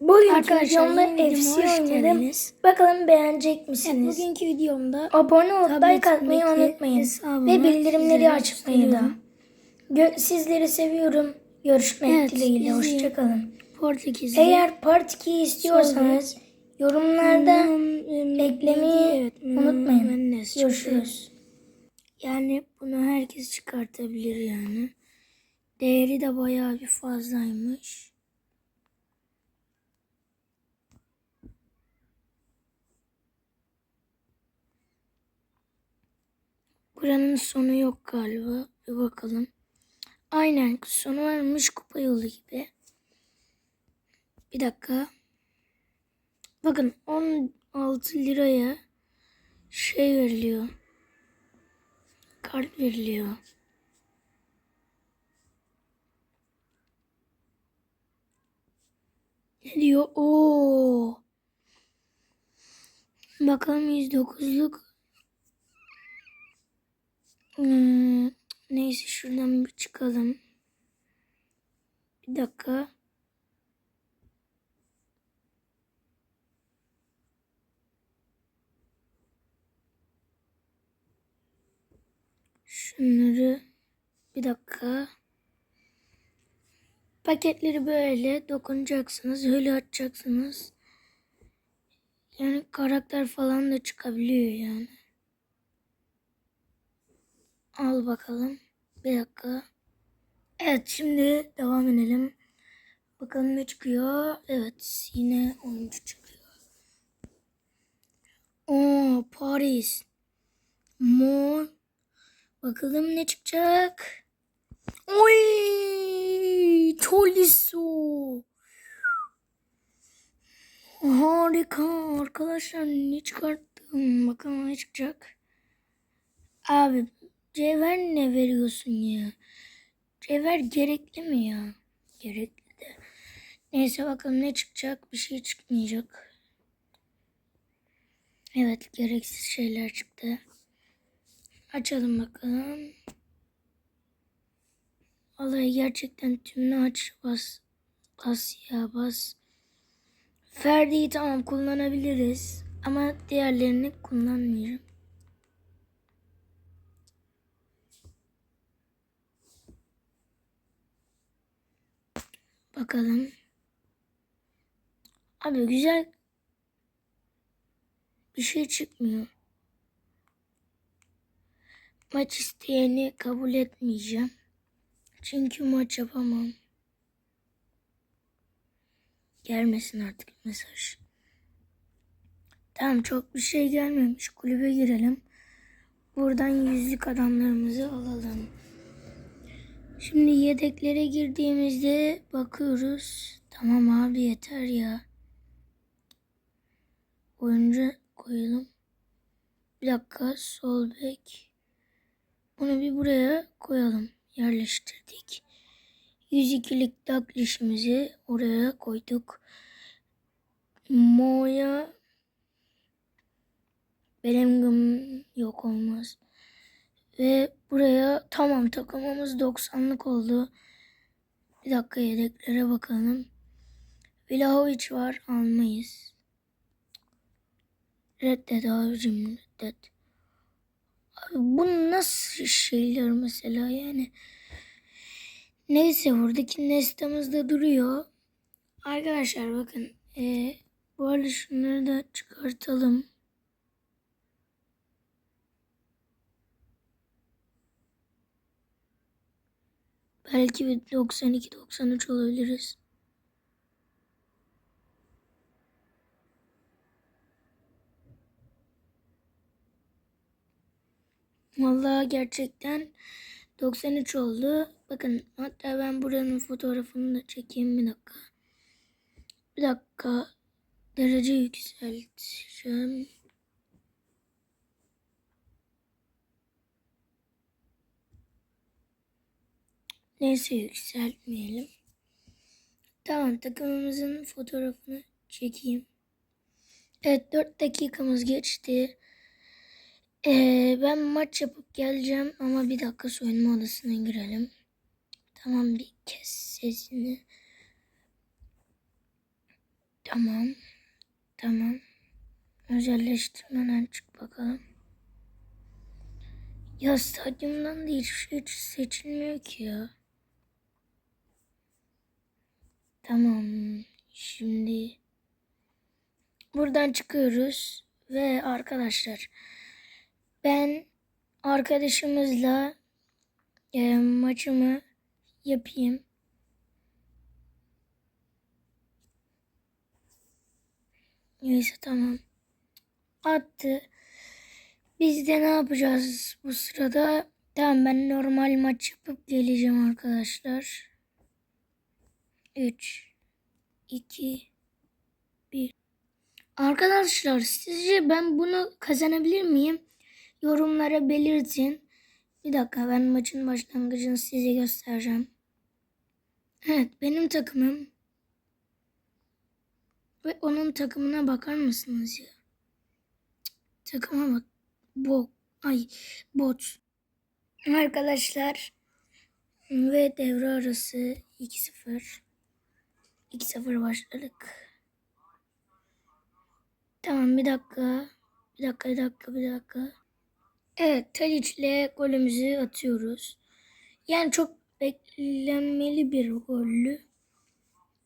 Bugünkü videomda FC oynadım. Bakalım beğenecek misiniz? bugünkü videomda Abone olup like atmayı unutmayın. Ve bildirimleri açmayı da. Gö- sizleri seviyorum. Görüşmek Evet, dileğiyle. Hoşçakalın. Portekizli. Eğer Part 2 istiyorsanız yorumlarda Hmm, eklemeyi evet, hmm, unutmayın. Görüşürüz. Yani bunu herkes çıkartabilir yani. Değeri de bayağı bir fazlaymış. Buranın sonu yok galiba. Bir bakalım. Aynen sonu varmış kupa yolu gibi. Bir dakika. Bakın 16 liraya şey veriliyor. Kart veriliyor. Ne diyor? Oo. Bakalım 109'luk. Hmm, neyse şuradan bir çıkalım. Bir dakika. Şunları bir dakika. Paketleri böyle dokunacaksınız, öyle açacaksınız. Yani karakter falan da çıkabiliyor yani. Al bakalım. Bir dakika. Evet şimdi devam edelim. Bakalım ne çıkıyor. Evet yine oyuncu çıkıyor. Oo Paris. Mor. Bakalım ne çıkacak. Oy! Tolisso. Harika arkadaşlar ne çıkarttım. Bakalım ne çıkacak. Abi cevher ne veriyorsun ya? Cevher gerekli mi ya? Gerekli de. Neyse bakalım ne çıkacak. Bir şey çıkmayacak. Evet gereksiz şeyler çıktı. Açalım bakalım. Vallahi gerçekten tümünü aç bas. Bas ya bas. Ferdi'yi tamam kullanabiliriz. Ama diğerlerini kullanmayacağım. Bakalım. Abi güzel bir şey çıkmıyor. Maç isteyeni kabul etmeyeceğim. Çünkü maç yapamam. Gelmesin artık mesaj. Tamam çok bir şey gelmemiş. Kulübe girelim. Buradan yüzlük adamlarımızı alalım. Şimdi yedeklere girdiğimizde bakıyoruz. Tamam abi yeter ya. Oyuncu koyalım. Bir dakika sol bek. Bunu bir buraya koyalım. Yerleştirdik. 102'lik taklişimizi oraya koyduk. Moya Bellingham yok olmaz. Ve buraya tamam takımımız 90'lık oldu. Bir dakika yedeklere bakalım. Vlahovic var almayız. Reddet abicim reddet. Abi bu nasıl şeyler mesela yani. Neyse buradaki nestamız da duruyor. Arkadaşlar bakın. E, bu arada şunları da çıkartalım. Belki bir 92-93 olabiliriz. Vallahi gerçekten 93 oldu. Bakın hatta ben buranın fotoğrafını da çekeyim bir dakika. Bir dakika. Derece yükselteceğim. Neyse yükseltmeyelim. Tamam takımımızın fotoğrafını çekeyim. Evet 4 dakikamız geçti. Ee, ben maç yapıp geleceğim ama bir dakika soyunma odasına girelim. Tamam bir kes sesini. Tamam. Tamam. Özelleştirmeden çık bakalım. Ya stadyumdan da hiçbir şey seçilmiyor ki ya. Tamam. Şimdi buradan çıkıyoruz ve arkadaşlar ben arkadaşımızla e, maçımı yapayım. Neyse tamam. Attı. Biz de ne yapacağız bu sırada? Tamam ben normal maç yapıp geleceğim arkadaşlar. 3 2 1 Arkadaşlar sizce ben bunu kazanabilir miyim? Yorumlara belirtin. Bir dakika ben maçın başlangıcını size göstereceğim. Evet benim takımım ve onun takımına bakar mısınız ya? Takıma bak. Bok. Ay bot. Arkadaşlar ve devre arası 2-0. 2-0 başladık. Tamam bir dakika. Bir dakika bir dakika bir dakika. Evet Tadiç'le golümüzü atıyoruz. Yani çok beklenmeli bir gollü.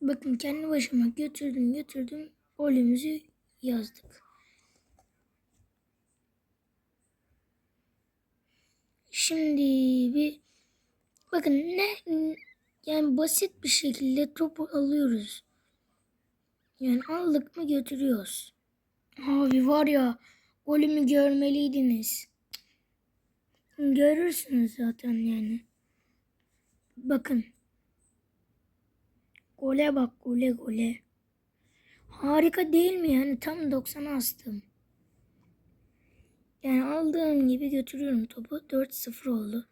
Bakın kendi başıma götürdüm götürdüm. Golümüzü yazdık. Şimdi bir bakın ne yani basit bir şekilde topu alıyoruz. Yani aldık mı götürüyoruz. Abi var ya golümü görmeliydiniz. Görürsünüz zaten yani. Bakın. Gole bak gole gole. Harika değil mi yani tam 90'a astım. Yani aldığım gibi götürüyorum topu. 4-0 oldu.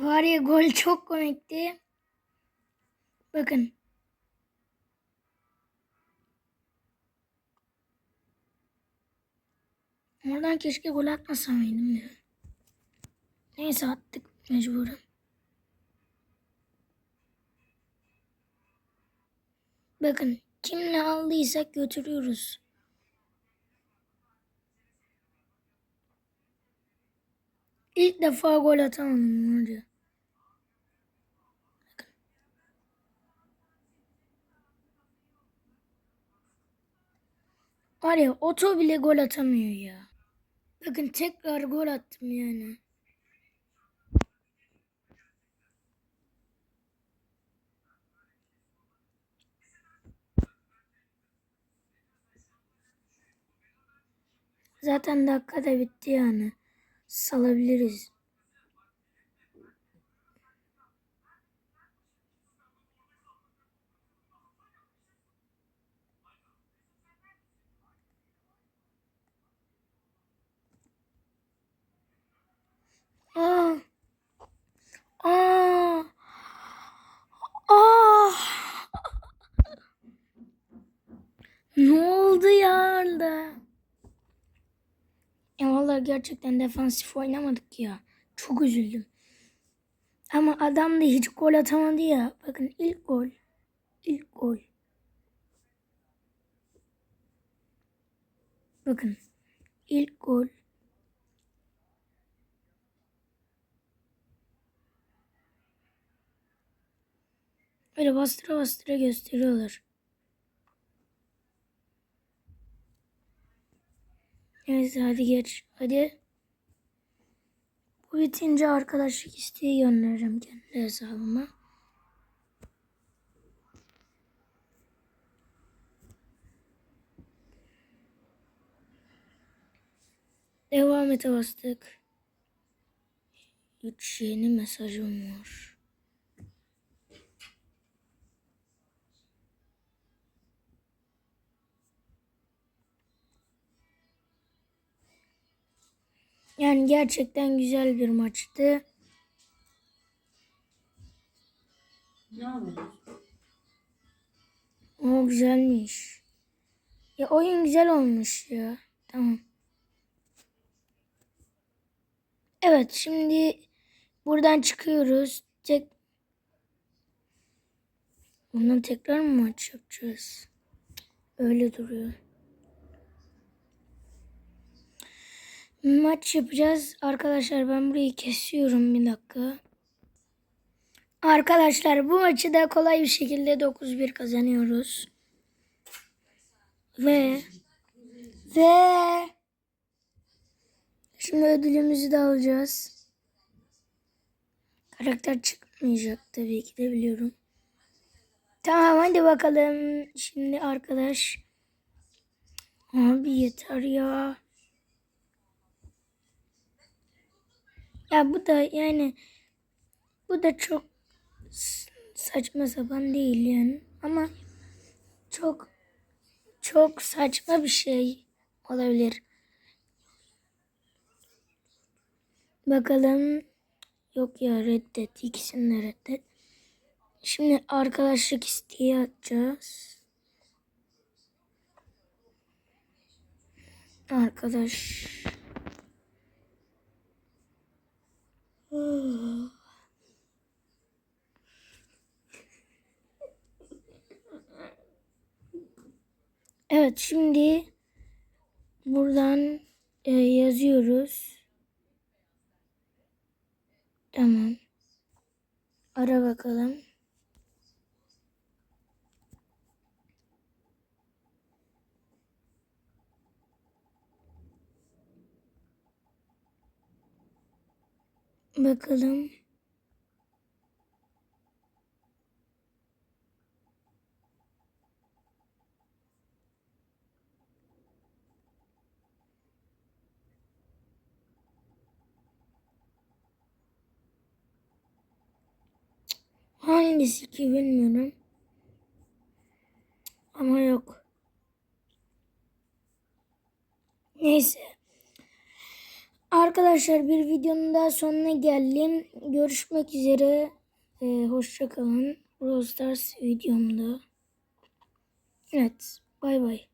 Var ya gol çok komikti. Bakın. Oradan keşke gol atmasaydım ya. Neyse attık mecburen. Bakın kimle aldıysak götürüyoruz. İlk defa gol atamadım var Var ya oto bile gol atamıyor ya. Bakın tekrar gol attım yani. Zaten dakika da bitti yani. Salabiliriz. Ya orada? Ya vallahi gerçekten defansif oynamadık ya. Çok üzüldüm. Ama adam da hiç gol atamadı ya. Bakın ilk gol. İlk gol. Bakın. ilk gol. Böyle bastıra bastıra gösteriyorlar. Neyse hadi geç. Hadi. Bu bitince arkadaşlık isteği göndereceğim kendi hesabıma. Devam ete bastık. Üç yeni mesajım var. Yani gerçekten güzel bir maçtı. Ne alıyorsun? O güzelmiş. Ya oyun güzel olmuş ya. Tamam. Evet şimdi Buradan çıkıyoruz. Tek Bundan tekrar mı maç yapacağız? Öyle duruyor. Maç yapacağız. Arkadaşlar ben burayı kesiyorum bir dakika. Arkadaşlar bu maçı da kolay bir şekilde 9-1 kazanıyoruz. Ve ve şimdi ödülümüzü de alacağız. Karakter çıkmayacak tabii ki de biliyorum. Tamam hadi bakalım. Şimdi arkadaş. Abi yeter ya. Ya bu da yani bu da çok saçma sapan değil yani. Ama çok çok saçma bir şey olabilir. Bakalım. Yok ya reddet. İkisini de reddet. Şimdi arkadaşlık isteği atacağız. Arkadaş. Evet şimdi buradan e, yazıyoruz. Tamam. Ara bakalım. Bakalım. Hangisi ki bilmiyorum. Ama yok. Neyse. Arkadaşlar bir videonun daha sonuna geldim. Görüşmek üzere. Ee, hoşça kalın. Stars videomda. Evet. Bay bay.